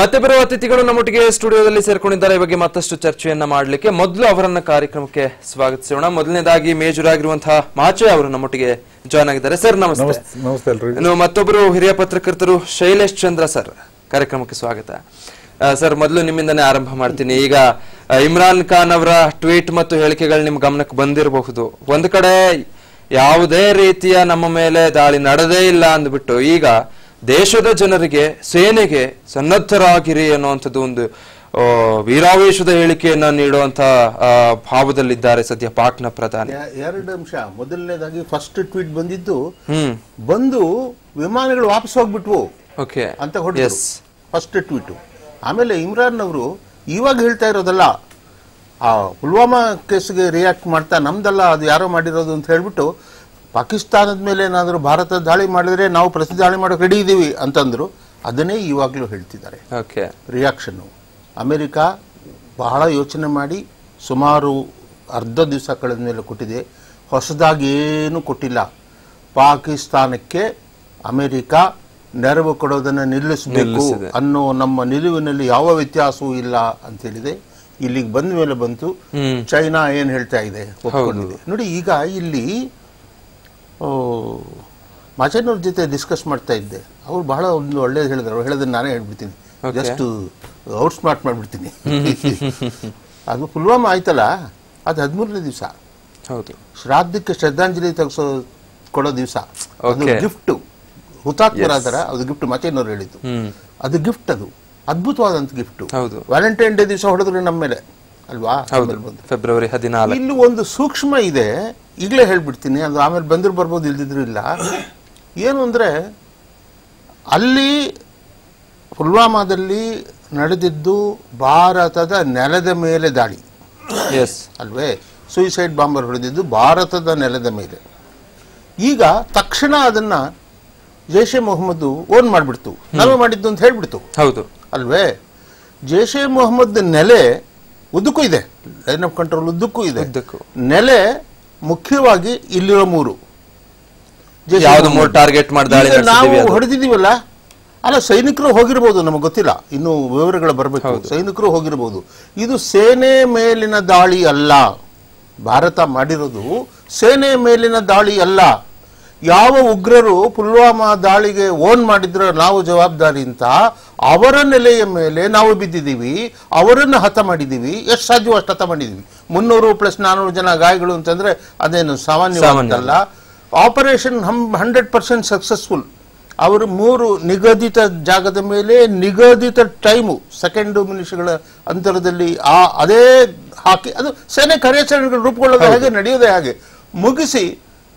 ಮತ್ತೆ ಬರುವ ಅತಿಥಿಗಳು ನಮ್ಮೊಟ್ಟಿಗೆ ಸ್ಟುಡಿಯೋದಲ್ಲಿ ಸೇರ್ಕೊಂಡಿದ್ದಾರೆ. ಈ ಬಗ್ಗೆ ಮತ್ತಷ್ಟು ಚರ್ಚೆಯನ್ನ ಮಾಡಲಿಕ್ಕೆ ಮೊದಲು ಅವರನ್ನ ಕಾರ್ಯಕ್ರಮಕ್ಕೆ ಸ್ವಾಗತಿಸೋಣ. ಮೊದಲನೇದಾಗಿ ಮೇಜರ್ ಆಗಿರುವಂತಹ ಮಾಚೆ ಅವರು ನಮ್ಮೊಟ್ಟಿಗೆ ಜಾಯ್ನ್ ಆಗಿದ್ದಾರೆ. ಸರ್ ನಮಸ್ತೆ. ನಮಸ್ತೆ ನಮಸ್ತೆ ಮತ್ತೊಬ್ಬರು ಹಿರಿಯ ಪತ್ರಕರ್ತರು ಶೈಲೇಶ್ ಚಂದ್ರ ಸರ್ ಕಾರ್ಯಕ್ರಮಕ್ಕೆ ಸ್ವಾಗತ. ಸರ್ ಮೊದಲು ನಿಮ್ಮಿಂದನೇ ಆರಂಭ ಮಾಡ್ತೀನಿ. ಈಗ ಇಮ್ರಾನ್ ಖಾನ್ ಅವರ ಟ್ವೀಟ್ ಮತ್ತು ಹೇಳಿಕೆಗಳು ನಿಮ್ ಗಮನಕ್ಕೆ ಬಂದಿರಬಹುದು. ಒಂದು ಕಡೆ ಯಾವುದೇ ರೀತಿಯ ನಮ್ಮ ಮೇಲೆ ದಾಳಿ ನಡೆದೇ ಇಲ್ಲ ಅಂದ್ಬಿಟ್ಟು ಈಗ ದೇಶದ ಜನರಿಗೆ ಸೇನೆಗೆ ಸನ್ನದ್ಧರಾಗಿರಿ ಅನ್ನುವಂಥದ್ದು ಒಂದು ವೀರಾವೇಶದ ಹೇಳಿಕೆಯನ್ನ ನೀಡುವಂತಹ ಭಾವದಲ್ಲಿದ್ದಾರೆ ಸದ್ಯ ಪಾಕ್ನ ಪ್ರಧಾನಿ. ಎರಡು ಅಂಶ. ಮೊದಲನೇದಾಗಿ ಫಸ್ಟ್ ಟ್ವೀಟ್ ಬಂದಿದ್ದು ಬಂದು ವಿಮಾನಗಳು ವಾಪಸ್ ಹೋಗ್ಬಿಟ್ವು ಓಕೆ ಅಂತ ಫಸ್ಟ್ ಟ್ವೀಟ್ ಆಮೇಲೆ ಇಮ್ರಾನ್ ಅವರು ಇವಾಗ ಹೇಳ್ತಾ ಇರೋದಲ್ಲ ಆ ಪುಲ್ವಾಮಾ ಕೇಸ್ಗೆ ರಿಯಾಕ್ಟ್ ಮಾಡ್ತಾ ನಮ್ದಲ್ಲ ಅದು ಯಾರೋ ಮಾಡಿರೋದು ಅಂತ ಹೇಳ್ಬಿಟ್ಟು ಪಾಕಿಸ್ತಾನದ ಮೇಲೆ ಏನಾದರೂ ಭಾರತ ದಾಳಿ ಮಾಡಿದ್ರೆ ನಾವು ಪ್ರತಿ ದಾಳಿ ಮಾಡೋಕೆ ರೆಡಿ ಇದ್ದೀವಿ ಅಂತಂದ್ರು ಅದನ್ನೇ ಇವಾಗಲೂ ಹೇಳ್ತಿದ್ದಾರೆ. ಓಕೆ ರಿಯಾಕ್ಷನ್ನು ಅಮೆರಿಕ ಬಹಳ ಯೋಚನೆ ಮಾಡಿ ಸುಮಾರು ಅರ್ಧ ದಿವಸ ಕಳೆದ ಮೇಲೆ ಕೊಟ್ಟಿದೆ. ಹೊಸದಾಗಿ ಏನು ಕೊಟ್ಟಿಲ್ಲ. ಪಾಕಿಸ್ತಾನಕ್ಕೆ ಅಮೆರಿಕ ನೆರವು ಕೊಡೋದನ್ನು ನಿಲ್ಲಿಸಬೇಕು ಅನ್ನೋ ನಮ್ಮ ನಿಲುವಿನಲ್ಲಿ ಯಾವ ವ್ಯತ್ಯಾಸವೂ ಇಲ್ಲ ಅಂತ ಹೇಳಿದೆ. ಇಲ್ಲಿಗೆ ಬಂದ ಮೇಲೆ ಬಂತು. ಚೈನಾ ಏನು ಹೇಳ್ತಾ ಇದೆ? ಒಪ್ಕೊಂಡಿದೆ. ನೋಡಿ ಈಗ ಇಲ್ಲಿ ಮಾಚನವ್ರ ಜೊತೆ ಡಿಸ್ಕಸ್ ಮಾಡ್ತಾ ಇದ್ದೆ. ಅವ್ರು ಬಹಳ ಒಂದು ಒಳ್ಳೇದು ಹೇಳಿದ್ರು. ಅವ್ರು ಹೇಳೋದನ್ನ ನಾನೇ ಹೇಳ್ಬಿಡ್ತೀನಿ. ಜಸ್ಟ್ ಔಟ್ ಸ್ಮಾರ್ಟ್ ಮಾಡಿಬಿಡ್ತೀನಿ. ಅದು ಪುಲ್ವಾಮಾ ಆಯ್ತಲ್ಲ? ಅದು ಹದಿಮೂರನೇ ದಿವಸ. ಹೌದು. ಶ್ರಾದ್ದಕ್ಕೆ ಶ್ರದ್ಧಾಂಜಲಿ ತೆಗೆಸೋ ಕೊಡೋ ದಿವಸ. ಅದು. ಗಿಫ್ಟ್ ಹುತಾತ್ಮರಾದರ ಅದು ಗಿಫ್ಟ್ ಮಚೇನವ್ರು ಹೇಳಿದ್ದು. ಅದು ಗಿಫ್ಟ್ ಅದು. ಅದ್ಭುತವಾದಂತ ಗಿಫ್ಟ್ ಹೌದು. ವ್ಯಾಲೆಂಟೈನ್ ಡೇ ದಿವಸ ಹೊಡೆದ್ರೆ ನಮ್ಮ ಮೇಲೆ ಅಲ್ವಾ ಫೆಬ್ರವರಿ ಹದಿನಾಲ್ಕು. ಇಲ್ಲಿ ಒಂದು ಸೂಕ್ಷ್ಮ ಇದೆ. ಈಗಲೇ ಹೇಳ್ಬಿಡ್ತೀನಿ ಅದು ಆಮೇಲೆ ಬಂದ್ರು ಬರ್ಬೋದು ಇಲ್ದಿದ್ರು ಇಲ್ಲ. ಏನು ಅಂದರೆ ಅಲ್ಲಿ ಪುಲ್ವಾಮಾದಲ್ಲಿ ನಡೆದಿದ್ದು ಭಾರತದ ನೆಲದ ಮೇಲೆ ದಾಳಿ. ಎಸ್ ಅಲ್ವೇ? ಸೂಯಿಸೈಡ್ ಬಾಂಬರ್ ಹೊಡೆದಿದ್ದು ಭಾರತದ ನೆಲದ ಮೇಲೆ. ಈಗ ತಕ್ಷಣ ಅದನ್ನ ಜೈಷೆ ಮೊಹಮ್ಮದ್ ಓನ್ ಮಾಡಿಬಿಡ್ತು. ನಾವೇ ಮಾಡಿದ್ದು ಅಂತ ಹೇಳ್ಬಿಡ್ತು. ಹೌದು. ಅಲ್ವೇ? ಜೈಷೆ ಮೊಹಮ್ಮದ್ ನೆಲೆ ಉದ್ದಕ್ಕೂ ಇದೆ. ಲೈನ್ ಆಫ್ ಕಂಟ್ರೋಲ್ ಉದ್ದಕ್ಕೂ ಇದೆ. ನೆಲೆ ಮುಖ್ಯವಾಗಿ ಇಲ್ಲಿರೋ ಮೂರು. ಯಾವ್ದು ಮೂರು ಟಾರ್ಗೆಟ್ ಮಾಡಿ ದಾಳಿ ನಾವು. ಹೊಡೆದಿದ್ದೀವಲ್ಲ? ಅಲ್ಲ ಸೈನಿಕರು ಹೋಗಿರ್ಬೋದು ನಮಗೆ ಗೊತ್ತಿಲ್ಲ. ಇನ್ನು ವಿವರಗಳು ಬರಬೇಕು. ಸೈನಿಕರು ಹೋಗಿರ್ಬೋದು. ಇದು ಸೇನೆ ಮೇಲಿನ ದಾಳಿ ಅಲ್ಲ. ಭಾರತ ಮಾಡಿರೋದು ಸೇನೆ ಮೇಲಿನ ದಾಳಿ ಅಲ್ಲ. ಯಾವ ಉಗ್ರರು ಪುಲ್ವಾಮಾ ದಾಳಿಗೆ ಓನ್ ಮಾಡಿದ್ರ ನಾವು ಜವಾಬ್ದಾರಿ ಅಂತ ಅವರ ನೆಲೆಯ ಮೇಲೆ ನಾವು ಬಿದ್ದಿದ್ದೀವಿ ಅವರನ್ನು ಹತ ಮಾಡಿದ್ದೀವಿ ಎಷ್ಟು ಸಾಧ್ಯವೋ ಅಷ್ಟು ಹತ ಮಾಡಿದ್ದೀವಿ. ಮುನ್ನೂರು ಪ್ಲಸ್ ನಾನ್ನೂರು ಜನ ಗಾಯಗಳು ಅಂತಂದ್ರೆ ಅದೇನು ಸಾಮಾನ್ಯ. Operation operation hundred percent successful ಅವರು ಮೂರು ನಿಗದಿತ ಜಾಗದ ಮೇಲೆ ನಿಗದಿತ ಟೈಮು ಸೆಕೆಂಡ್ ನಿಮಿಷಗಳ ಅಂತರದಲ್ಲಿ ಆ ಅದೇ ಹಾಕಿ ಅದು ಸೇನೆ ಕಾರ್ಯಾಚರಣೆಗಳು ರೂಪುಗೊಳ್ಳೋದು ಹಾಗೆ ನಡೆಯೋದೇ ಹಾಗೆ. ಮುಗಿಸಿ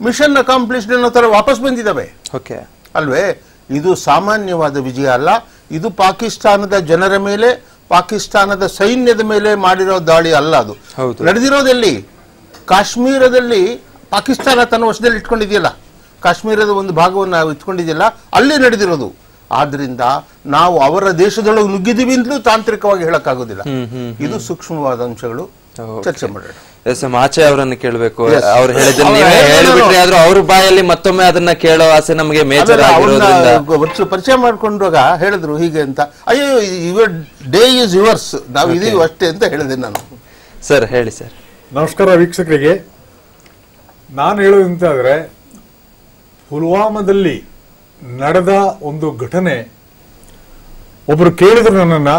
ಮಿಷನ್ ಅಕಾಂಪ್ಲಿಷ್ಡ್ ಅನ್ನೋ ತರ ವಾಪಸ್ ಬಂದಿದ್ದಾವೆ. ಓಕೆ. ಅಲ್ವೇ? ಇದು ಸಾಮಾನ್ಯವಾದ ವಿಜಯ ಅಲ್ಲ. ಇದು ಪಾಕಿಸ್ತಾನದ ಜನರ ಮೇಲೆ ಪಾಕಿಸ್ತಾನದ ಸೈನ್ಯದ ಮೇಲೆ ಮಾಡಿರೋ ದಾಳಿ ಅಲ್ಲ ಅದು. ನಡೆದಿರೋದಲ್ಲಿ ನಡೆದಿರೋದೆಲ್ಲಿ? ಕಾಶ್ಮೀರದಲ್ಲಿ ಪಾಕಿಸ್ತಾನ ತನ್ನ ವಶದಲ್ಲಿ ಇಟ್ಕೊಂಡಿದೆಯಲ್ಲ. ಕಾಶ್ಮೀರದ ಒಂದು ಭಾಗವನ್ನು ನಾವು ಇಟ್ಕೊಂಡಿದೆಯಲ್ಲ ಅಲ್ಲಿ ನಡೆದಿರೋದು. ಆದ್ರಿಂದ ನಾವು ಅವರ ದೇಶದೊಳಗೆ ನುಗ್ಗಿದೀವಿ ಅಂತಲೂ ತಾಂತ್ರಿಕವಾಗಿ ಹೇಳಕ್ಕಾಗೋದಿಲ್ಲ. ಇದು ಸೂಕ್ಷ್ಮವಾದ ಅಂಶಗಳು. ಚರ್ಚೆ ಮಾಡೋಣ. ಎಸ್ ಮಾಚೆ ಅವರನ್ನು ಕೇಳಬೇಕು. ಅವ್ರು ಹೇಳಿದ್ರೆ ನೀವೇ. ಹೇಳಿಬಿಟ್ರಿ ಆದ್ರೂ ಅವ್ರ ಬಾಯಲ್ಲಿ ಮತ್ತೊಮ್ಮೆ ಅದನ್ನ ಕೇಳೋ ಆಸೆ ನಮಗೆ ಮೇಜರ್ ಆಗಿರೋದ್ರಿಂದ. ವರ್ಷ ಪರಿಚಯ ಮಾಡ್ಕೊಂಡಾಗ ಹೇಳಿದ್ರು ಹೀಗೆ ಅಂತ. ಅಯ್ಯೋ ಯುವರ್ ಡೇ ಇಸ್ ಯುವರ್ಸ್. ನಾವು ಇದೀವಿ ಅಷ್ಟೇ ಅಂತ ಹೇಳಿದೆ ನಾನು. ಸರ್ ಹೇಳಿ ಸರ್. ನಮಸ್ಕಾರ ವೀಕ್ಷಕರಿಗೆ. ನಾನು ಹೇಳೋದಂತಾದ್ರೆ ಪುಲ್ವಾಮಾದಲ್ಲಿ ನಡೆದ ಒಂದು ಘಟನೆ ಒಬ್ಬರು ಕೇಳಿದ್ರು ನನ್ನನ್ನ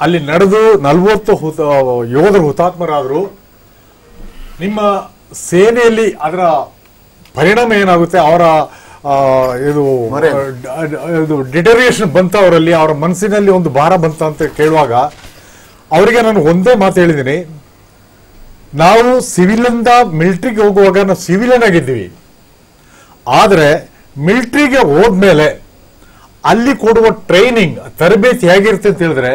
ಅಲ್ಲಿ ನಡೆದು ನಲವತ್ತು ಹುತ ಯೋಧರು ಹುತಾತ್ಮರಾದರು ನಿಮ್ಮ ಸೇನೆಯಲ್ಲಿ ಅದರ ಪರಿಣಾಮ ಏನಾಗುತ್ತೆ? ಅವರ ಇದು ಇದು ಡಿಟರಿಯೇಷನ್ ಬಂತ ಅವರಲ್ಲಿ ಅವರ ಮನಸ್ಸಿನಲ್ಲಿ ಒಂದು ಭಾರ ಬಂತ ಅಂತ ಕೇಳುವಾಗ ಅವರಿಗೆ ನಾನು ಒಂದೇ ಮಾತು ಹೇಳಿದ್ದೀನಿ. ನಾವು ಸಿವಿಲಿಂದ ಮಿಲ್ಟ್ರಿಗೆ ಹೋಗುವಾಗ ನಾವು ಸಿವಿಲಿಯನ್ ಆಗಿದ್ದೀವಿ. ಆದರೆ ಮಿಲಿಟ್ರಿಗೆ ಹೋದ್ಮೇಲೆ ಅಲ್ಲಿ ಕೊಡುವ ಟ್ರೈನಿಂಗ್ ತರಬೇತಿ ಹೇಗಿರುತ್ತೆ ಅಂತ ಹೇಳಿದ್ರೆ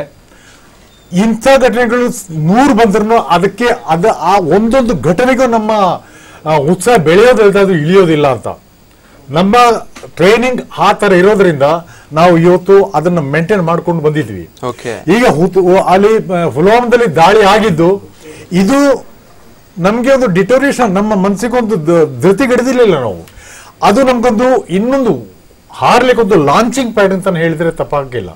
ಇಂಥ ಘಟನೆಗಳು ನೂರು ಬಂದ್ರೂ ಅದಕ್ಕೆ ಅದ ಆ ಒಂದೊಂದು ಘಟನೆಗೂ ನಮ್ಮ ಉತ್ಸಾಹ ಬೆಳೆಯೋದಿಲ್ಲ ಅದು ಇಳಿಯೋದಿಲ್ಲ ಅಂತ. ನಮ್ಮ ಟ್ರೈನಿಂಗ್ ಆ ಥರ ಇರೋದ್ರಿಂದ ನಾವು ಇವತ್ತು ಅದನ್ನ ಮೇಂಟೈನ್ ಮಾಡ್ಕೊಂಡು ಬಂದಿದ್ವಿ. ಈಗ ಅಲ್ಲಿ ಪುಲ್ವಾಮದಲ್ಲಿ ದಾಳಿ ಆಗಿದ್ದು ಇದು ನಮ್ಗೆ ಒಂದು ಡಿಟೋರಿಯೇಷನ್ ನಮ್ಮ ಮನಸ್ಸಿಗೊಂದು ಧೃತಿ ಧೃತಿಗೆಡದಿರ್ಲಿಲ್ಲ ನಾವು. ಅದು ನಮ್ಗೊಂದು ಇನ್ನೊಂದು ಹಾರ್ಲಿಕ್ಕೆ ಒಂದು ಲಾಂಚಿಂಗ್ ಪ್ಯಾಡ್ ಅಂತ ಹೇಳಿದ್ರೆ ತಪ್ಪಾಗಿಲ್ಲ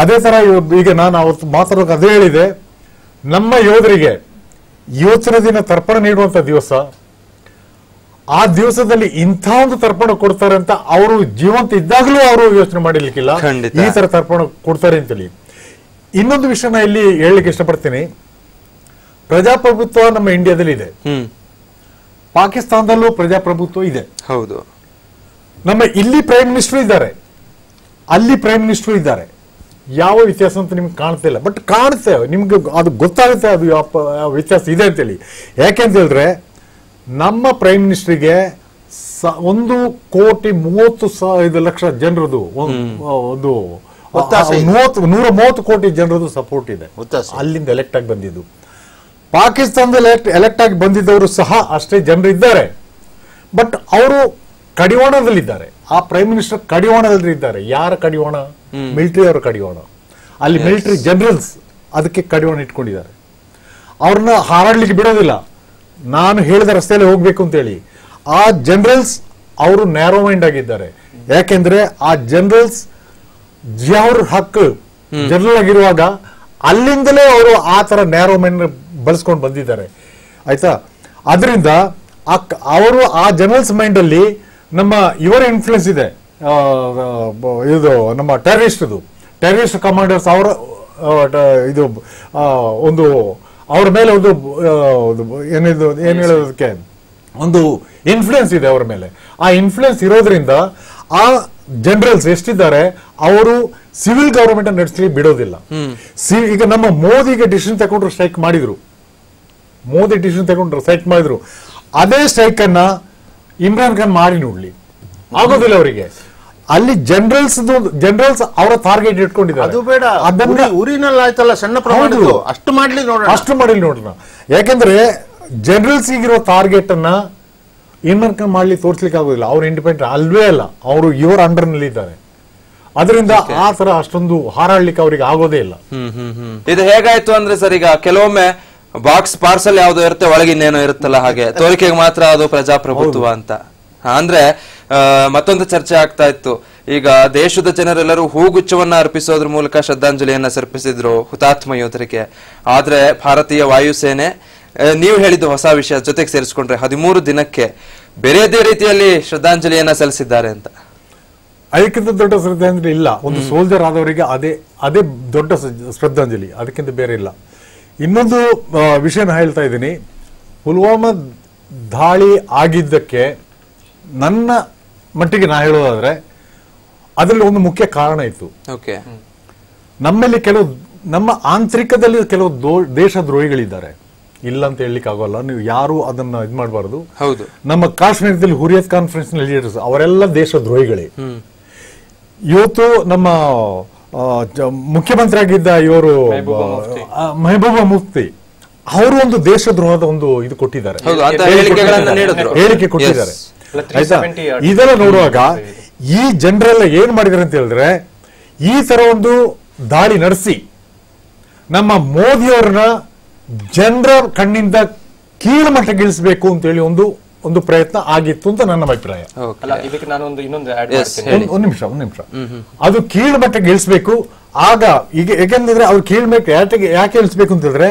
ಅದೇ ತರ ಈಗ ನಾನು ಅವತ್ತು ಮಾತಾಡೋಕೆ ಅದೇ ಹೇಳಿದೆ. ನಮ್ಮ ಯೋಧರಿಗೆ ಯೋಚನೆ ದಿನ ತರ್ಪಣ ನೀಡುವಂತ ದಿವಸ ಆ ದಿವಸದಲ್ಲಿ ಇಂಥ ಒಂದು ತರ್ಪಣ ಕೊಡ್ತಾರೆ ಅಂತ ಅವರು ಜೀವಂತ ಇದ್ದಾಗಲೂ ಅವರು ಯೋಚನೆ ಮಾಡಿರ್ಲಿಕ್ಕಿಲ್ಲ. ಈ ತರ ತರ್ಪಣ ಕೊಡ್ತಾರೆ ಅಂತೇಳಿ. ಇನ್ನೊಂದು ವಿಷಯ ವಿಷಯನ ಇಲ್ಲಿ ಹೇಳಲಿಕ್ಕೆ ಇಷ್ಟಪಡ್ತೀನಿ. ಪ್ರಜಾಪ್ರಭುತ್ವ ನಮ್ಮ ಇಂಡಿಯಾದಲ್ಲಿ ಇದೆ ಪಾಕಿಸ್ತಾನದಲ್ಲೂ ಪ್ರಜಾಪ್ರಭುತ್ವ ಇದೆ. ಹೌದು. ನಮ್ಮ ಇಲ್ಲಿ ಪ್ರೈಮ್ ಮಿನಿಸ್ಟರ್ ಇದ್ದಾರೆ. ಅಲ್ಲಿ ಪ್ರೈಮ್ ಮಿನಿಸ್ಟರ್ ಇದ್ದಾರೆ. ಯಾವ ವ್ಯತ್ಯಾಸ ಅಂತ ನಿಮ್ಗೆ ಕಾಣ್ತಿಲ್ಲ ಬಟ್ ಕಾಣುತ್ತೆ ನಿಮ್ಗೆ ಅದು ಗೊತ್ತಾಗುತ್ತೆ ಅದು ಯಾವ ವ್ಯತ್ಯಾಸ ಇದೆ ಅಂತೇಳಿ. ಯಾಕೆ ಅಂತ ಹೇಳಿದ್ರೆ ನಮ್ಮ ಪ್ರೈಮ್ ಮಿನಿಸ್ಟ್ರಿಗೆ ಸ- ಒಂದು ಕೋಟಿ ಮೂವತ್ತು ಸಾವಿರ ಲಕ್ಷ ಜನರದು ಒಂದು. ಮೂವತ್ತು ನೂರ ಮೂವತ್ತು ಕೋಟಿ ಜನರದು ಸಪೋರ್ಟ್ ಇದೆ. ಅಲ್ಲಿಂದ ಎಲೆಕ್ಟ್ ಆಗಿ ಬಂದಿದ್ದು. ಪಾಕಿಸ್ತಾನದಲ್ಲಿ ಎಲೆಕ್ಟ್ ಆಗಿ ಬಂದಿದ್ದವರು ಸಹ ಅಷ್ಟೇ ಜನರು ಇದ್ದಾರೆ. ಬಟ್ ಅವರು ಕಡಿವಾಣದಲ್ಲಿದ್ದಾರೆ. ಆ ಪ್ರೈಮ್ ಮಿನಿಸ್ಟರ್ ಕಡಿವಾಣದಲ್ಲಿ ಇದ್ದಾರೆ ಯಾರ ಕಡಿವಾಣ? ಮಿಲಿಟರಿ ಅವರು ಕಡಿಯೋಣ ಅಲ್ಲಿ ಮಿಲಿಟರಿ ಜನರಲ್ಸ್ ಅದಕ್ಕೆ ಕಡಿಯೋಣ ಇಟ್ಕೊಂಡಿದ್ದಾರೆ. ಅವ್ರನ್ನ ಹಾರಾಡ್ಲಿಕ್ಕೆ ಬಿಡೋದಿಲ್ಲ. ನಾನು ಹೇಳಿದ ರಸ್ತೆಯಲ್ಲಿ ಹೋಗ್ಬೇಕು ಅಂತೇಳಿ. ಆ ಜನರಲ್ಸ್ ಅವರು ನ್ಯಾರೋ ಮೈಂಡ್ ಆಗಿದ್ದಾರೆ. ಯಾಕೆಂದ್ರೆ ಆ ಜನರಲ್ಸ್ ಜಿಯವ್ರ ಹಕ್ಕು ಜನರಲ್ ಆಗಿರುವಾಗ ಅಲ್ಲಿಂದಲೇ ಅವರು ಆ ತರ ನ್ಯಾರೋ ಮೈಂಡ್ ಬಳಸ್ಕೊಂಡು ಬಂದಿದ್ದಾರೆ. ಆಯ್ತಾ? ಅದರಿಂದ ಅವರು ಆ ಜನರಲ್ಸ್ ಮೈಂಡ್ ಅಲ್ಲಿ ನಮ್ಮ ಇವರ ಇನ್ಫ್ಲುಯೆನ್ಸ್ ಇದೆ. ಇದು ನಮ್ಮ ಟೆರರಿಸ್ಟ್ ಟೆರರಿಸ್ಟ್ ಕಮಾಂಡರ್ಸ್ ಅವರ ಇದು ಒಂದು ಅವ್ರ ಮೇಲೆ ಒಂದು ಏನಿದು ಏನ್ ಹೇಳೋದಕ್ಕೆ? ಒಂದು ಇನ್ಫ್ಲುಯೆನ್ಸ್ ಇದೆ ಅವರ ಮೇಲೆ. ಆ ಇನ್ಫ್ಲುಯೆನ್ಸ್ ಇರೋದ್ರಿಂದ ಆ ಜನರಲ್ಸ್ ಎಷ್ಟಿದ್ದಾರೆ ಅವರು ಸಿವಿಲ್ ಗವರ್ಮೆಂಟ್ ನಡೆಸಲಿ ಬಿಡೋದಿಲ್ಲ. ಈಗ ನಮ್ಮ ಮೋದಿಗೆ ಡಿಸಿಷನ್ ತಗೊಂಡ್ರು ಸ್ಟ್ರೈಕ್ ಮಾಡಿದ್ರು. ಮೋದಿ ಡಿಸಿಷನ್ ತಗೊಂಡ್ರು ಸ್ಟ್ರೈಕ್ ಮಾಡಿದ್ರು. ಅದೇ ಸ್ಟ್ರೈಕ್ ಅನ್ನ ಇಮ್ರಾನ್ ಖಾನ್ ಮಾಡಿ ನೋಡ್ಲಿ. ಆಗೋದಿಲ್ಲ ಅವರಿಗೆ. ಅಲ್ಲಿ ಜನರಲ್ಸ್ ಜನರಲ್ಸ್ ಅವರ ಟಾರ್ಗೆಟ್ ಇಟ್ಕೊಂಡಿದ್ದಾರೆ. ಅದು ಬೇಡ. ಅದನ್ನ ಉರಿನಲ್ಲಿ ಆಯ್ತಲ್ಲ ಸಣ್ಣ ಪ್ರಮಾಣದ್ದು. ಅಷ್ಟು ಮಾಡ್ಲಿ ನೋಡೋಣ. ಅಷ್ಟು ಮಾಡಿಲ್ಲ ನೋಡೋಣ. ಯಾಕಂದ್ರೆ ಜನರಲ್ಸ್ ಈಗಿರೋ ಟಾರ್ಗೆಟ್ ಅನ್ನ ಖಾನ್ ಮಾಡ್ಲಿ ತೋರಿಸ್ಲಿಕ್ಕೆ ಆಗೋದಿಲ್ಲ. ಅವ್ರು ಇಂಡಿಪೆಂಡೆಂಟ್ ಅಲ್ವೇ ಅಲ್ಲ. ಅವರು ಇವರ ಅಂಡರ್ನಲ್ಲಿ ಇದ್ದಾರೆ ಅದರಿಂದ ಆ ತರ ಅಷ್ಟೊಂದು ಹಾರಾಡ್ಲಿಕ್ಕೆ ಅವರಿಗೆ ಆಗೋದೇ ಇಲ್ಲ. ಹ್ಮ್ ಹ್ಮ್ ಹ್ಮ್. ಇದು ಹೇಗಾಯ್ತು ಅಂದ್ರೆ ಸರ್ ಈಗ ಕೆಲವೊಮ್ಮೆ ಬಾಕ್ಸ್ ಪಾರ್ಸಲ್ ಯಾವ್ದು ಇರುತ್ತೆ ಒಳಗಿನ್ನೇನೋ ಇರುತ್ತಲ್ಲ ಹಾಗೆ. ತೋರಿಕೆಗೆ ಮಾತ್ರ ಅದು ಪ್ರಜಾಪ್ರಭುತ್ವ ಅಂತ. ಅಂದ್ರೆ ಮತ್ತೊಂದು ಚರ್ಚೆ ಆಗ್ತಾ ಇತ್ತು. ಈಗ ದೇಶದ ಜನರೆಲ್ಲರೂ ಹೂಗುಚ್ಛವನ್ನ ಅರ್ಪಿಸೋದ್ರ ಮೂಲಕ ಶ್ರದ್ಧಾಂಜಲಿಯನ್ನ ಸರ್ಪಿಸಿದ್ರು ಹುತಾತ್ಮ ಯೋಧರಿಗೆ. ಆದ್ರೆ ಭಾರತೀಯ ವಾಯುಸೇನೆ ನೀವು ಹೇಳಿದ್ದು ಹೊಸ ವಿಷಯ ಜೊತೆಗೆ ಸೇರಿಸ್ಕೊಂಡ್ರೆ ಹದಿಮೂರು ದಿನಕ್ಕೆ ಬೇರೆದೇ ರೀತಿಯಲ್ಲಿ ಶ್ರದ್ಧಾಂಜಲಿಯನ್ನ ಸಲ್ಲಿಸಿದ್ದಾರೆ ಅಂತ. ಅದಕ್ಕಿಂತ ದೊಡ್ಡ ಶ್ರದ್ಧಾಂಜಲಿ ಇಲ್ಲ. ಒಂದು ಸೋಲ್ಜರ್ ಆದವರಿಗೆ ಅದೇ ಅದೇ ದೊಡ್ಡ ಶ್ರದ್ಧಾಂಜಲಿ. ಅದಕ್ಕಿಂತ ಬೇರೆ ಇಲ್ಲ. ಇನ್ನೊಂದು ವಿಷಯ ವಿಷಯನ ಹೇಳ್ತಾ ಇದ್ದೀನಿ. ಪುಲ್ವಾಮಾ ದಾಳಿ ಆಗಿದ್ದಕ್ಕೆ ನನ್ನ ಮಟ್ಟಿಗೆ ನಾ ಹೇಳೋದಾದ್ರೆ ಅದರಲ್ಲಿ ಒಂದು ಮುಖ್ಯ ಕಾರಣ ಇತ್ತು. ನಮ್ಮಲ್ಲಿ ಕೆಲವು ನಮ್ಮ ಆಂತರಿಕದಲ್ಲಿ ಕೆಲವು ದೇಶ ದ್ರೋಹಿಗಳಿದ್ದಾರೆ ಇಲ್ಲ ಅಂತ ಹೇಳಲಿಕ್ಕೆ ಆಗೋಲ್ಲ ನೀವು ಯಾರು ಅದನ್ನ ಇದು ಮಾಡಬಾರದು. ಹೌದು. ನಮ್ಮ ಕಾಶ್ಮೀರದಲ್ಲಿ ಹುರಿಯತ್ ಕಾನ್ಫರೆನ್ಸ್ನ ಲೀಡರ್ಸ್ ಅವರೆಲ್ಲ ದೇಶದ್ರೋಹಿಗಳೇ. ಇವತ್ತು ನಮ್ಮ ಮುಖ್ಯಮಂತ್ರಿ ಆಗಿದ್ದ ಇವರು ಮೆಹಬೂಬಾ ಮುಫ್ತಿ. ಅವರು ಒಂದು ದೇಶದ್ರೋಹದ ಒಂದು ಇದು ಕೊಟ್ಟಿದ್ದಾರೆ. ಹೇಳಿಕೆ ಕೊಟ್ಟಿದ್ದಾರೆ. ಆಯ್ತಾ? ಇದೆಲ್ಲ ನೋಡುವಾಗ ಈ ಜನರೆಲ್ಲ ಏನ್ ಮಾಡಿದಾರೆ ಅಂತ ಹೇಳಿದ್ರೆ ಈ ತರ ಒಂದು ದಾಳಿ ನಡೆಸಿ ನಮ್ಮ ಮೋದಿಯವ್ರನ್ನ ಜನರ ಕಣ್ಣಿಂದ ಕೀಳುಮಟ್ಟಗಿಳಿಸಬೇಕು ಅಂತ ಹೇಳಿ ಒಂದು ಒಂದು ಪ್ರಯತ್ನ ಆಗಿತ್ತು ಅಂತ ನನ್ನ ಅಭಿಪ್ರಾಯ. ಓಕೆ. ಅಲ್ಲ ಇದಕ್ಕೆ ನಾನೊಂದು ಇನ್ನೊಂದು ಆಡ್ ಮಾಡ್ತೀನಿ. ಒಂದ್ ನಿಮಿಷ ಒಂದ್ ನಿಮಿಷ. ಅದು ಕೀಳು ಮಟ್ಟಕ್ಕೆ ಇಳಿಸ್ಬೇಕು ಆಗ ಈಗ ಯಾಕೆಂದ್ರೆ ಅವ್ರು ಕೀಳ್ಬೇಕು ಮಟ್ಟ ಯಾಕೆ ಯಾಕೆ ಇಳಿಸ್ಬೇಕು ಅಂತ ಹೇಳಿದ್ರೆ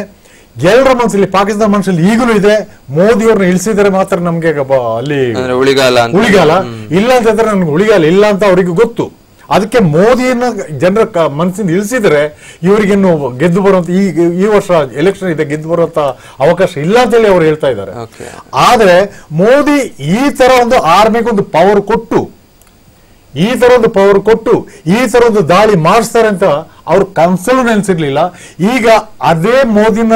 ಎಲ್ಲರ ಮನಸ್ಸಲ್ಲಿ ಪಾಕಿಸ್ತಾನ ಮನಸ್ಸಲ್ಲಿ ಈಗಲೂ ಇದೆ. ಮೋದಿ ಅವ್ರನ್ನ ಇಳಿಸಿದರೆ ಮಾತ್ರ ನಮ್ಗೆ ಅಲ್ಲಿ ಉಳಿಗಾಲ ಅಂತ. ಉಳಿಗಾಲ. ಇಲ್ಲ ಅಂತಂದ್ರೆ ನನ್ಗೆ ಉಳಿಗಾಲ ಇಲ್ಲ ಅಂತ ಅವರಿಗೆ ಗೊತ್ತು. ಅದಕ್ಕೆ ಮೋದಿಯನ್ನ ಜನರ ಮನಸ್ಸಿಂದ ಇಳಿಸಿದ್ರೆ ಇವರಿಗಿನ್ನು ಗೆದ್ದು ಬರುವಂತ ಈ ಈ ವರ್ಷ ಎಲೆಕ್ಷನ್ ಇದೆ ಗೆದ್ದು ಬರುವಂತ ಅವಕಾಶ ಇಲ್ಲ ಅಂತ ಹೇಳಿ ಅವ್ರು ಹೇಳ್ತಾ ಇದ್ದಾರೆ. ಆದ್ರೆ ಮೋದಿ ಈ ತರ ಒಂದು ಆರ್ಮಿಗೊಂದು ಪವರ್ ಕೊಟ್ಟು ಈ ತರ ಒಂದು ಪವರ್ ಕೊಟ್ಟು ಈ ತರ ಒಂದು ದಾಳಿ ಮಾಡಿಸ್ತಾರೆ ಅಂತ ಅವ್ರ ಕನ್ಸಲು ನೆನೆಸಿರ್ಲಿಲ್ಲ. ಈಗ ಅದೇ ಮೋದಿನ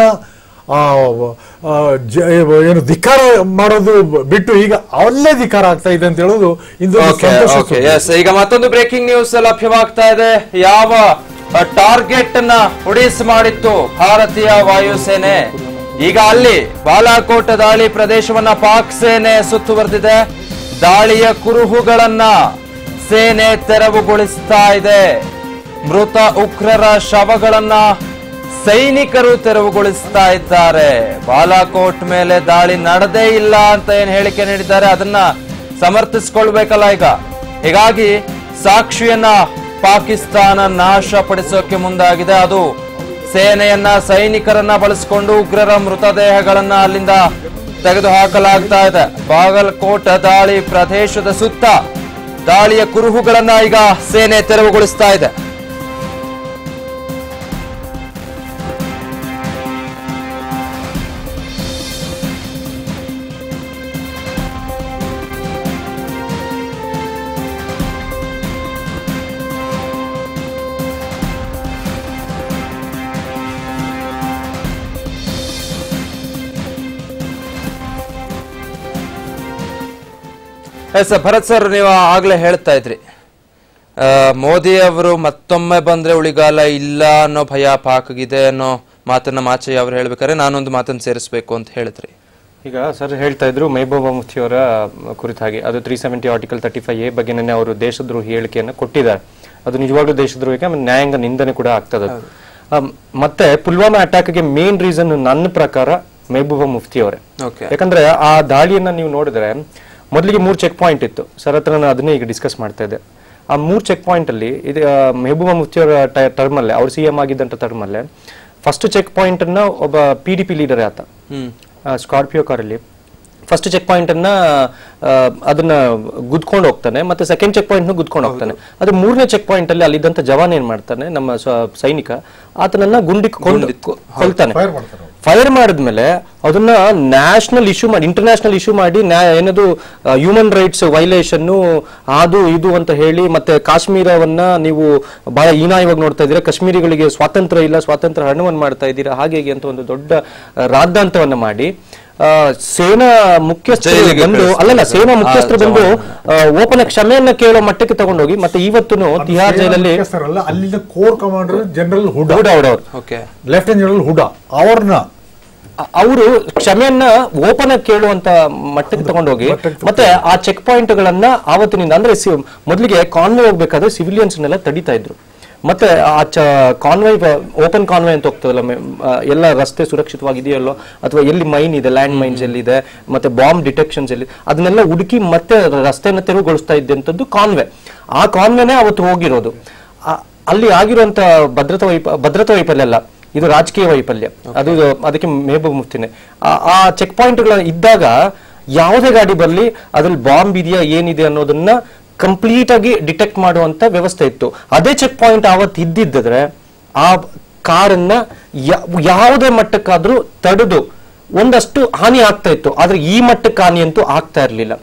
ಏನು ಧಿಕ್ಕಾರ ಮಾಡೋದು ಬಿಟ್ಟು ಈಗ ಅಲ್ಲೇ ಧಿಕ್ಕಾರ ಆಗ್ತಾ ಇದೆ ಅಂತ ಹೇಳೋದು ಇಂದು ಈಗ ಮತ್ತೊಂದು ಬ್ರೇಕಿಂಗ್ ನ್ಯೂಸ್ ಲಭ್ಯವಾಗ್ತಾ ಇದೆ. ಯಾವ ಟಾರ್ಗೆಟ್ ಅನ್ನ ಹುಡಿಸ್ ಮಾಡಿತ್ತು ಭಾರತೀಯ ವಾಯುಸೇನೆ? ಈಗ ಅಲ್ಲಿ ಬಾಲಾಕೋಟ್ ದಾಳಿ ಪ್ರದೇಶವನ್ನ ಪಾಕ್ ಸೇನೆ ಸುತ್ತುವರೆದಿದೆ. ದಾಳಿಯ ಕುರುಹುಗಳನ್ನ ಸೇನೆ ತೆರವುಗೊಳಿಸ್ತಾ ಇದೆ. ಮೃತ ಉಗ್ರರ ಶವಗಳನ್ನ ಸೈನಿಕರು ತೆರವುಗೊಳಿಸ್ತಾ ಇದ್ದಾರೆ. ಬಾಲಾಕೋಟ್ ಮೇಲೆ ದಾಳಿ ನಡೆದೇ ಇಲ್ಲ ಅಂತ ಏನ್ ಹೇಳಿಕೆ ನೀಡಿದ್ದಾರೆ, ಅದನ್ನ ಸಮರ್ಥಿಸಿಕೊಳ್ಬೇಕಲ್ಲ ಈಗ. ಹೀಗಾಗಿ ಸಾಕ್ಷಿಯನ್ನ ಪಾಕಿಸ್ತಾನ ನಾಶಪಡಿಸೋಕೆ ಮುಂದಾಗಿದೆ. ಅದು ಸೇನೆಯನ್ನ, ಸೈನಿಕರನ್ನ ಬಳಸಿಕೊಂಡು ಉಗ್ರರ ಮೃತದೇಹಗಳನ್ನ ಅಲ್ಲಿಂದ ತೆಗೆದುಹಾಕಲಾಗ್ತಾ ಇದೆ. ಬಾಗಲಕೋಟ ದಾಳಿ ಪ್ರದೇಶದ ಸುತ್ತ ದಾಳಿಯ ಕುರುಹುಗಳನ್ನ ಈಗ ಸೇನೆ ತೆರವುಗೊಳಿಸ್ತಾ ಇದೆ. ಎಸ್ ಭರತ್ ಸರ್ ನೀವು ಆಗ್ಲೇ ಹೇಳ್ತಾ ಇದ್ರಿ. ಆ, ಮೋದಿ ಅವರು ಮತ್ತೊಮ್ಮೆ ಬಂದ್ರೆ ಉಳಿಗಾಲ ಇಲ್ಲ ಅನ್ನೋ ಭಯ ಪಾಕಗಿದೆ ಅನ್ನೋ ಮಾತನ್ನ ಮಾಚಯ್ಯ ಅವ್ರು ಹೇಳ್ಬೇಕಾದ್ರೆ ನಾನೊಂದು ಮಾತನ್ನ ಸೇರಿಸ್ಬೇಕು ಅಂತ ಹೇಳಿದ್ರಿ. ಈಗ ಸರ್ ಹೇಳ್ತಾ ಇದ್ರು ಮೆಹಬೂಬಾ ಮುಫ್ತಿಯವರ ಕುರಿತಾಗಿ ಅದು three seventy article thirty five A ಬಗ್ಗೆ ನಿನ್ನೆ ಅವರು ದೇಶದ್ರೋಹಿ ಹೇಳಿಕೆಯನ್ನು ಕೊಟ್ಟಿದ್ದಾರೆ. ಅದು ನಿಜವಾಗ್ಲೂ ದೇಶದ್ರೋಹಿಗೆ ಆಮೇಲೆ ನ್ಯಾಯಾಂಗ ನಿಂದನೆ ಕೂಡ ಆಗ್ತದೆ. ಮತ್ತೆ ಪುಲ್ವಾಮಾ ಅಟ್ಯಾಕ್ಗೆ ಮೇನ್ ರೀಸನ್ ನನ್ನ ಪ್ರಕಾರ ಮೆಹಬೂಬಾ ಮುಫ್ತಿ ಅವರೇ. ಓಕೆ ಯಾಕಂದ್ರೆ ಆ ದಾಳಿಯನ್ನ ನೀವು ನೋಡಿದ್ರೆ ಮೊದಲಿಗೆ ಮೂರು ಚೆಕ್ ಪಾಯಿಂಟ್ ಇತ್ತು. ಸರ್ ಹತ್ರ ನಾನು ಅದನ್ನೇ ಈಗ ಡಿಸ್ಕಸ್ ಮಾಡ್ತಾ ಇದ್ದೆ. ಆ ಮೂರು ಚೆಕ್ ಪಾಯಿಂಟ್ ಅಲ್ಲಿ ಇದು ಮೆಹಬೂಬಾ ಮುಫ್ತಿಯವರ ಟರ್ಮ್ ಅಲ್ಲೇ ಅವ್ರು ಸಿ ಎಂ ಆಗಿದ್ದಂಥ ಟರ್ಮ್ ಅಲ್ಲೇ ಫಸ್ಟ್ ಚೆಕ್ ಪಾಯಿಂಟ್ ಅನ್ನ ಒಬ್ಬ ಪಿ ಡಿ ಪಿ ಲೀಡರ್ ಆತ. ಸ್ಕಾರ್ಪಿಯೋ ಕಾರಲ್ಲಿ ಫಸ್ಟ್ ಚೆಕ್ ಪಾಯಿಂಟ್ ಅನ್ನ ಅದನ್ನ ಗುದ್ಕೊಂಡು ಹೋಗ್ತಾನೆ ಮತ್ತೆ ಸೆಕೆಂಡ್ ಚೆಕ್ ಪಾಯಿಂಟ್ ಗುದ್ಕೊಂಡು ಹೋಗ್ತಾನೆ. ಅದು ಮೂರನೇ ಚೆಕ್ ಪಾಯಿಂಟ್ ಅಲ್ಲಿ ಅಲ್ಲಿದ್ದಂತ ಜವಾನ್ ಏನ್ ಮಾಡ್ತಾನೆ ನಮ್ಮ ಸೈನಿಕ ಆತನನ್ನ ಗುಂಡಿ ಕೊಲ್ತಾನೆ. ಫೈರ್. ಮಾಡಿದ್ಮೇಲೆ ಅದನ್ನ ನ್ಯಾಷನಲ್ ಇಶ್ಯೂ ಮಾಡಿ ಇಂಟರ್ನ್ಯಾಷನಲ್ ಇಶ್ಯೂ ಮಾಡಿ ಏನದು ಹ್ಯೂಮನ್ ರೈಟ್ಸ್ ವೈಲೇಷನ್ ಅದು ಇದು ಅಂತ ಹೇಳಿ ಮತ್ತೆ ಕಾಶ್ಮೀರವನ್ನ ನೀವು ಬಹಳ ಹೀನಾಯವಾಗಿ ನೋಡ್ತಾ ಇದ್ದೀರಾ. ಕಾಶ್ಮೀರಿಗಳಿಗೆ ಸ್ವಾತಂತ್ರ್ಯ ಇಲ್ಲ ಸ್ವಾತಂತ್ರ್ಯ ಹಣವನ್ನು ಮಾಡ್ತಾ ಇದ್ದೀರಾ. ಹಾಗೆ ಹೀಗೆ ಅಂತ ಒಂದು ದೊಡ್ಡ ರಾದ್ದಾಂತವನ್ನ ಮಾಡಿ ಸೇನಾ ಮುಖ್ಯಸ್ಥರು ಬಂದು. ಅಲ್ಲಲ್ಲ ಸೇನಾ ಮುಖ್ಯಸ್ಥರು ಬಂದು ಓಪನ್ ಕ್ಷಮೆಯನ್ನ ಕೇಳೋ ಮಟ್ಟಕ್ಕೆ ತಗೊಂಡೋಗಿ ಮತ್ತೆ ಇವತ್ತು ತಿಹಾರ್ ಜೈಲಲ್ಲಿ ಅಲ್ಲಿನ core commander general Hooda. Hooda ಹೌದು ಓಕೆ. Lieutenant general Hooda. ಅವ್ರನ್ನ ಅವರು ಕ್ಷಮೆಯನ್ನ ಓಪನ್ ಆಗಿ ಕೇಳುವಂತ ಮಟ್ಟಕ್ಕೆ ತಗೊಂಡೋಗಿ ಮತ್ತೆ ಆ ಚೆಕ್ ಪಾಯಿಂಟ್ ಗಳನ್ನ ಆವತ್ತಿನಿಂದ ಅಂದ್ರೆ ಮೊದಲಿಗೆ ಕಾನ್ವೆ ಹೋಗ್ಬೇಕಾದ್ರೆ ಸಿವಿಲಿಯನ್ಸ್ ನೆಲ್ಲ ತಡಿತಾ ಇದ್ರು. ಮತ್ತೆ ಆ ಚ ಕಾನ್ವೈ ಓಪನ್ ಕಾನ್ವೈ ಅಂತ ಹೋಗ್ತದಲ್ಲ ಎಲ್ಲ ರಸ್ತೆ ಸುರಕ್ಷಿತವಾಗಿದೆಯಲ್ಲೋ ಅಥವಾ ಎಲ್ಲಿ ಮೈನ್ ಇದೆ ಲ್ಯಾಂಡ್ ಮೈನ್ಸ್ ಎಲ್ಲಿದೆ ಮತ್ತೆ ಬಾಂಬ್ ಡಿಟೆಕ್ಷನ್ಸ್ ಎಲ್ಲಿ ಅದನ್ನೆಲ್ಲ ಹುಡುಕಿ ಮತ್ತೆ ರಸ್ತೆಯನ್ನು ತೆರವುಗೊಳಿಸ್ತಾ ಇದ್ದಂಥದ್ದು ಕಾನ್ವೆ ಆ ಕಾನ್ವೆನೇ ಅವತ್ತು ಹೋಗಿರೋದು. ಅಲ್ಲಿ ಆಗಿರುವಂತ ಭದ್ರತಾ ವೈಪ ಭದ್ರತಾ ವೈಫಲ್ಯ ಅಲ್ಲ ಇದು ರಾಜಕೀಯ ವೈಫಲ್ಯ. ಅದು ಅದಕ್ಕೆ ಮೇಬು ಮುಫ್ತಿನೇ ಆ- ಚೆಕ್ ಪಾಯಿಂಟ್ಗಳ ಇದ್ದಾಗ ಯಾವುದೇ ಗಾಡಿ ಬರಲಿ ಅದ್ರಲ್ಲಿ ಬಾಂಬ್ ಇದೆಯಾ ಏನಿದೆ ಅನ್ನೋದನ್ನ ಕಂಪ್ಲೀಟ್ ಆಗಿ ಡಿಟೆಕ್ಟ್ ಮಾಡುವಂತ ವ್ಯವಸ್ಥೆ ಇತ್ತು. ಅದೇ ಚೆಕ್ ಪಾಯಿಂಟ್ ಆವತ್ತು ಇದ್ದಿದ್ದರೆ ಆ ಕಾರನ್ನ ಯಾವುದೇ ಮಟ್ಟಕ್ಕಾದ್ರೂ ತಡೆದು ಒಂದಷ್ಟು ಹಾನಿ ಆಗ್ತಾ ಇತ್ತು. ಆದ್ರೆ ಈ ಮಟ್ಟಕ್ಕೆ ಹಾನಿ ಅಂತೂ ಆಗ್ತಾ ಇರಲಿಲ್ಲ.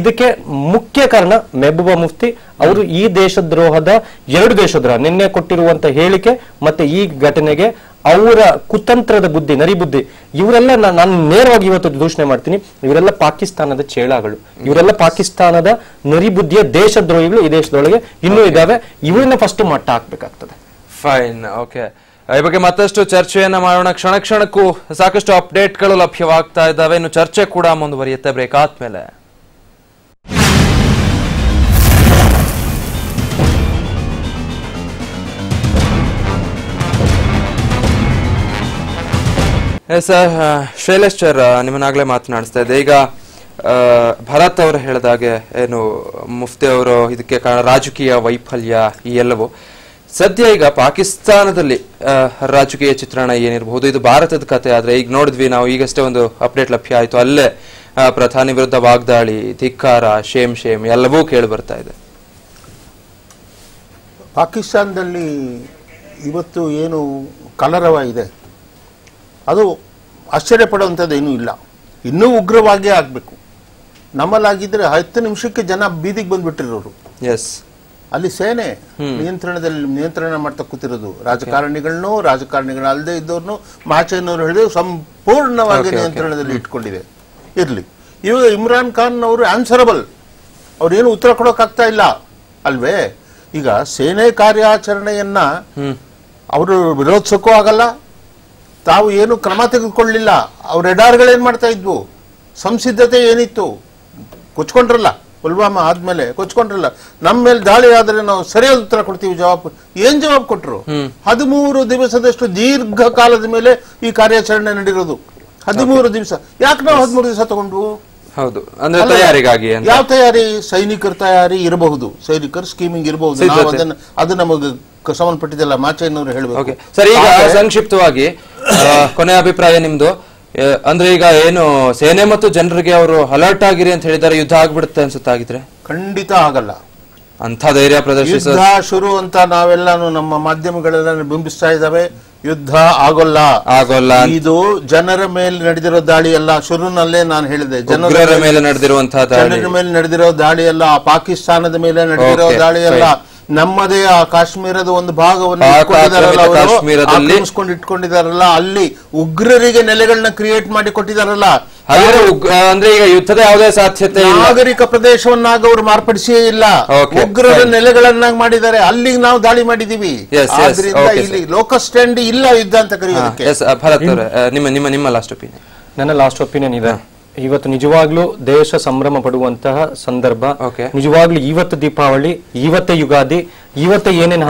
ಇದಕ್ಕೆ ಮುಖ್ಯ ಕಾರಣ ಮೆಹಬೂಬಾ ಮುಫ್ತಿ. ಅವರು ಈ ದೇಶದ್ರೋಹದ ಎರಡು ದೇಶದ್ರೋಹ ನಿನ್ನೆ ಕೊಟ್ಟಿರುವಂತ ಹೇಳಿಕೆ ಮತ್ತೆ ಈ ಘಟನೆಗೆ ಅವರ ಕುತಂತ್ರದ ಬುದ್ಧಿ ನರಿಬುದ್ಧಿ ಇವರೆಲ್ಲ ನಾನು ನೇರವಾಗಿ ಇವತ್ತು ದೂಷಣೆ ಮಾಡ್ತೀನಿ. ಇವರೆಲ್ಲ ಪಾಕಿಸ್ತಾನದ ಚೇಳಾಗಳು. ಇವರೆಲ್ಲ ಪಾಕಿಸ್ತಾನದ ನರಿಬುದ್ಧಿಯ ದೇಶದ್ರೋಹಿಗಳು ಈ ದೇಶದೊಳಗೆ ಇನ್ನೂ ಇದಾವೆ. ಇವರನ್ನ ಫಸ್ಟ್ ಮಟ್ಟ ಹಾಕ್ಬೇಕಾಗ್ತದೆ. ಫೈನ್ ಓಕೆ ಈ ಬಗ್ಗೆ ಮತ್ತಷ್ಟು ಚರ್ಚೆಯನ್ನ ಮಾಡೋಣ. ಕ್ಷಣ ಕ್ಷಣಕ್ಕೂ ಸಾಕಷ್ಟು ಅಪ್ಡೇಟ್ಗಳು ಲಭ್ಯವಾಗ್ತಾ ಇದ್ದಾವೆ. ಇನ್ನು ಚರ್ಚೆ ಕೂಡ ಮುಂದುವರಿಯುತ್ತೆ. ಬ್ರೇಕ್ ಆದ್ಮೇಲೆ. ಸರ್ ಶೈಲೇಶ್ ಸರ್ ನಿಮ್ಮನ್ನಾಗಲೇ ಮಾತನಾಡಿಸ್ತಾ ಇದ್ದೆ. ಈಗ ಭರತ್ ಅವರು ಹೇಳಿದಾಗೆ ಏನು, ಮುಫ್ತಿ ಅವರು ಇದಕ್ಕೆ ಕಾರಣ ರಾಜಕೀಯ ವೈಫಲ್ಯ ಈ ಎಲ್ಲವೂ. ಸದ್ಯ ಈಗ ಪಾಕಿಸ್ತಾನದಲ್ಲಿ ರಾಜಕೀಯ ಚಿತ್ರಣ ಏನಿರಬಹುದು? ಇದು ಭಾರತದ ಕತೆ ಆದ್ರೆ ಈಗ ನೋಡಿದ್ವಿ ನಾವು ಈಗಷ್ಟೇ ಒಂದು ಅಪ್ಡೇಟ್ ಲಭ್ಯ ಆಯ್ತು. ಅಲ್ಲೇ ಪ್ರಧಾನಿ ವಿರುದ್ಧ ವಾಗ್ದಾಳಿ ಧಿಕ್ಕಾರ ಶೇಮ್ ಶೇಮ್ ಎಲ್ಲವೂ ಕೇಳಿ ಬರ್ತಾ ಇದೆ. ಪಾಕಿಸ್ತಾನದಲ್ಲಿ ಇವತ್ತು ಏನು ಕಲರವ ಇದೆ? ಅದು ಆಶ್ಚರ್ಯ ಪಡುವಂಥದ್ದು ಏನೂ ಇಲ್ಲ. ಇನ್ನೂ ಉಗ್ರವಾಗೇ ಆಗಬೇಕು. ನಮ್ಮಲ್ಲಾಗಿದ್ರೆ ಹತ್ತು ನಿಮಿಷಕ್ಕೆ ಜನ ಬೀದಿಗೆ ಬಂದ್ಬಿಟ್ಟಿರೋರು. ಎಸ್ ಅಲ್ಲಿ ಸೇನೆ ನಿಯಂತ್ರಣದಲ್ಲಿ ನಿಯಂತ್ರಣ ಮಾಡ್ತಾ ಕೂತಿರೋದು. ರಾಜಕಾರಣಿಗಳನ್ನೂ ರಾಜಕಾರಣಿಗಳ ಅಲ್ಲದೆ ಇದ್ದವ್ರನ್ನು ಮಾಚೆನವರು ಹೇಳಿದ್ರೆ ಸಂಪೂರ್ಣವಾಗಿ ನಿಯಂತ್ರಣದಲ್ಲಿ ಇಟ್ಕೊಂಡಿದೆ ಇರ್ಲಿ. ಇವಾಗ ಇಮ್ರಾನ್ ಖಾನ್ ಅವರು ಆನ್ಸರಬಲ್ ಅವ್ರೇನು ಉತ್ತರ ಕೊಡೋಕ್ಕಾಗ್ತಾ ಇಲ್ಲ. ಅಲ್ವೇ? ಈಗ ಸೇನೆ ಕಾರ್ಯಾಚರಣೆಯನ್ನ ಅವರು ವಿರೋಧಿಸೋಕ್ಕೂ ಆಗಲ್ಲ. ತಾವು ಏನು ಕ್ರಮ ತೆಗೆದುಕೊಳ್ಳಲಿಲ್ಲ. ಅವ್ರ ಎಡಾರ್ಗಳೇನು ಮಾಡ್ತಾ ಇದ್ವು? ಸಂಸಿದ್ಧತೆ ಏನಿತ್ತು? ಕೊಚ್ಕೊಂಡ್ರಲ್ಲ. ಪುಲ್ವಾಮಾ ಆದ್ಮೇಲೆ ಕೊಚ್ಕೊಂಡ್ರಲ್ಲ ನಮ್ಮ ಮೇಲೆ ದಾಳಿ ಆದ್ರೆ ನಾವು ಸರಿಯಾದ ಉತ್ತರ ಕೊಡ್ತೀವಿ ಜವಾಬ್. ಏನ್ ಜವಾಬ್ ಕೊಟ್ರು? ಹದಿಮೂರು ದಿವಸದಷ್ಟು ದೀರ್ಘ ಕಾಲದ ಮೇಲೆ ಈ ಕಾರ್ಯಾಚರಣೆ ನಡೆದಿರೋದು ಹದಿಮೂರು ದಿವಸ. ಯಾಕೆ ನಾವು ಹದಿಮೂರು ದಿವಸ ತಗೊಂಡ್ವು? ಹೌದು. ಅಂದ್ರೆ ತಯಾರಿಗಾಗಿ ಯಾವ ತಯಾರಿ? ಸೈನಿಕರ ತಯಾರಿ ಇರಬಹುದು. ಸೈನಿಕರ ಸ್ಕೀಮಿಂಗ್ ಇರಬಹುದು. ಅದು ನಮಗೆ ಸಂಬಂಧಪಟ್ಟಿದೆಲ್ಲ ಸಂಬಂಧಪಟ್ಟಿದ್ದಲ್ಲ ಮಾಚೆಯನ್ನವರು ಹೇಳಬೇಕು. ಸರಿ ಈಗ ಸಂಕ್ಷಿಪ್ತವಾಗಿ ಕೊನೆ ಅಭಿಪ್ರಾಯ ನಿಮ್ದು. ಅಂದ್ರೆ ಈಗ ಏನು ಸೇನೆ ಮತ್ತು ಜನರಿಗೆ ಅವರು ಅಲರ್ಟ್ ಆಗಿರಿ ಅಂತ ಹೇಳಿದ್ದಾರೆ ಯುದ್ಧ ಆಗ್ಬಿಡುತ್ತೆ ಅನ್ಸುತ್ತಾಗಿದ್ರೆ? ಖಂಡಿತ ಆಗಲ್ಲ. ಅಂತ ಧೈರ್ಯ ಪ್ರದರ್ಶಿಸ ಯುದ್ಧ ಶುರು ಅಂತ ನಾವೆಲ್ಲಾನು ನಮ್ಮ ಮಾಧ್ಯಮಗಳೆಲ್ಲ ಬಿಂಬಿಸ್ತಾ ಇದ್ದಾವೆ. ಯುದ್ಧ ಆಗೋಲ್ಲ. ಆಗೋಲ್ಲ. ಇದು ಜನರ ಮೇಲೆ ನಡೆದಿರೋ ದಾಳಿ ಎಲ್ಲ ಶುರುನಲ್ಲೇ ನಾನು ಹೇಳಿದೆ ಜನರ ಮೇಲೆ ನಡೆದಿರುವಂತಹ ಜನರ ಮೇಲೆ ನಡೆದಿರೋ ದಾಳಿ ಎಲ್ಲ ಪಾಕಿಸ್ತಾನದ ಮೇಲೆ ನಡೆದಿರೋ ದಾಳಿ ಅಲ್ಲ ನಮ್ಮದೇ ಆ ಕಾಶ್ಮೀರದ ಒಂದು ಭಾಗವನ್ನು ಇಟ್ಕೊಂಡಿದಾರಲ್ಲ ಅವರು, ಕಾಶ್ಮೀರದಲ್ಲಿ- ಆಕ್ರಮಿಸ್ಕೊಂಡು ಅಲ್ಲಿ ಉಗ್ರರಿಗೆ ನೆಲೆಗಳನ್ನ ಕ್ರಿಯೇಟ್ ಮಾಡಿ ಕೊಟ್ಟಿದಾರಲ್ಲ ಅಂದ್ರೆ ಈಗ ಯುದ್ಧದ ಯಾವುದೇ ಸಾಧ್ಯತೆ ನಾಗರಿಕ ಪ್ರದೇಶವನ್ನಾಗ ಅವರು ಮಾರ್ಪಡಿಸಿಯೇ ಇಲ್ಲ. ಉಗ್ರರ. ನೆಲೆಗಳನ್ನಾಗಿ ಮಾಡಿದ್ದಾರೆ. ಅಲ್ಲಿಗೆ ನಾವು ದಾಳಿ ಮಾಡಿದೀವಿ ಇಲ್ಲಿ ಲೋಕಸ್ ಸ್ಟ್ಯಾಂಡ್ ಇಲ್ಲ ಯುದ್ಧ ಅಂತ ಕರೆಯೋದಕ್ಕೆ. ಎಸ್ ಭರತ್ ಅವರೇ, ನಿಮ್ಮ ನಿಮ್ಮ ನಿಮ್ಮ ಲಾಸ್ಟ್ ಒಪಿನಿಯನ್ ನನ್ನ ಲಾಸ್ಟ್ ಒಪಿನಿಯನ್ ಇದೆ. ಇವತ್ತು ನಿಜವಾಗ್ಲೂ ದೇಶ ಸಂಭ್ರಮ ಪಡುವಂತಹ ಸಂದರ್ಭ. ನಿಜವಾಗ್ಲೂ ಇವತ್ತು ದೀಪಾವಳಿ ಇವತ್ತೇ ಯುಗಾದಿ ಇವತ್ತೇ ಏನೇನು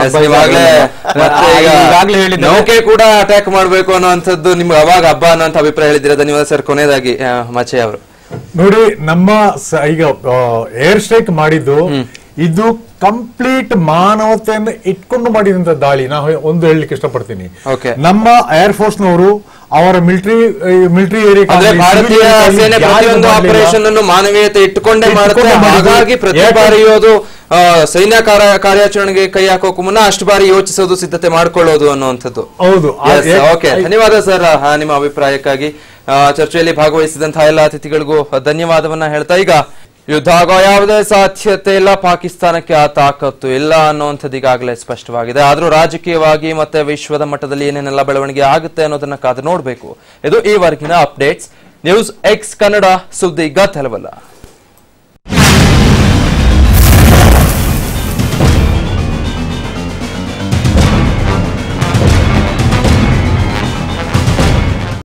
ನೌಕೆ ಕೂಡ ಅಟ್ಯಾಕ್ ಮಾಡ್ಬೇಕು ಅನ್ನೋಂಥದ್ದು ನಿಮ್ಗೆ ಅವಾಗ ಹಬ್ಬ ಅನ್ನೋಂಥ ಅಭಿಪ್ರಾಯ ಹೇಳಿದಿರ ಧನ್ಯವಾದ ಸರ್ ಕೊನೆಯದಾಗಿ ಮಾಚೆ ಮಚೆ ಅವರು. ನೋಡಿ ನಮ್ಮ ಈಗ ಏರ್ ಸ್ಟ್ರೈಕ್ ಮಾಡಿದ್ದು ಇದು ಕಂಪ್ಲೀಟ್ ಮಾನವತೆಯನ್ನು ಇಟ್ಕೊಂಡು ಮಾಡಿದಂತ ದಾಳಿ. ನಾ ಒಂದು ಹೇಳಲಿಕ್ಕೆ ಇಷ್ಟಪಡ್ತೀನಿ. ನಮ್ಮ ಏರ್ ಫೋರ್ಸ್ ನವರು ಅವರ ಮಿಲಿಟರಿ ಮಿಲಿಟರಿ ಏರಿಯಾ ಮಾನವೀಯತೆ ಇಟ್ಟುಕೊಂಡೇ ಹಾಗಾಗಿ ಪ್ರತಿ ಬಾರಿಯೂ ಅದು ಸೈನ್ಯ ಕಾರ್ಯ- ಕಾರ್ಯಾಚರಣೆಗೆ ಕೈ ಹಾಕೋಕು ಮುನ್ನ ಅಷ್ಟು ಬಾರಿ ಯೋಚಿಸೋದು ಸಿದ್ಧತೆ ಮಾಡ್ಕೊಳ್ಳೋದು ಅನ್ನುವಂಥದ್ದು. ಹೌದು. ಓಕೆ ಧನ್ಯವಾದ ಸರ್ ನಿಮ್ಮ ಅಭಿಪ್ರಾಯಕ್ಕಾಗಿ. ಚರ್ಚೆಯಲ್ಲಿ ಭಾಗವಹಿಸಿದಂತಹ ಎಲ್ಲ ಅತಿಥಿಗಳಿಗೂ ಧನ್ಯವಾದವನ್ನ ಹೇಳ್ತಾ ಈಗ ಯುದ್ಧ ಆಗೋ ಯಾವುದೇ ಸಾಧ್ಯತೆ ಇಲ್ಲ. ಪಾಕಿಸ್ತಾನಕ್ಕೆ ಆ ತಾಕತ್ತು ಇಲ್ಲ ಅನ್ನುವಂಥದ್ದು ಈಗಾಗಲೇ ಸ್ಪಷ್ಟವಾಗಿದೆ. ಆದರೂ ರಾಜಕೀಯವಾಗಿ ಮತ್ತೆ ವಿಶ್ವದ ಮಟ್ಟದಲ್ಲಿ ಏನೇನೆಲ್ಲ ಬೆಳವಣಿಗೆ ಆಗುತ್ತೆ ಅನ್ನೋದನ್ನ ಕಾದು ನೋಡಬೇಕು. ಇದು ಈವರೆಗಿನ ಅಪ್ಡೇಟ್ಸ್. ನ್ಯೂಸ್ ಎಕ್ಸ್ ಕನ್ನಡ ಸುದ್ದಿ ಗತ್ತಲವಲ್ಲ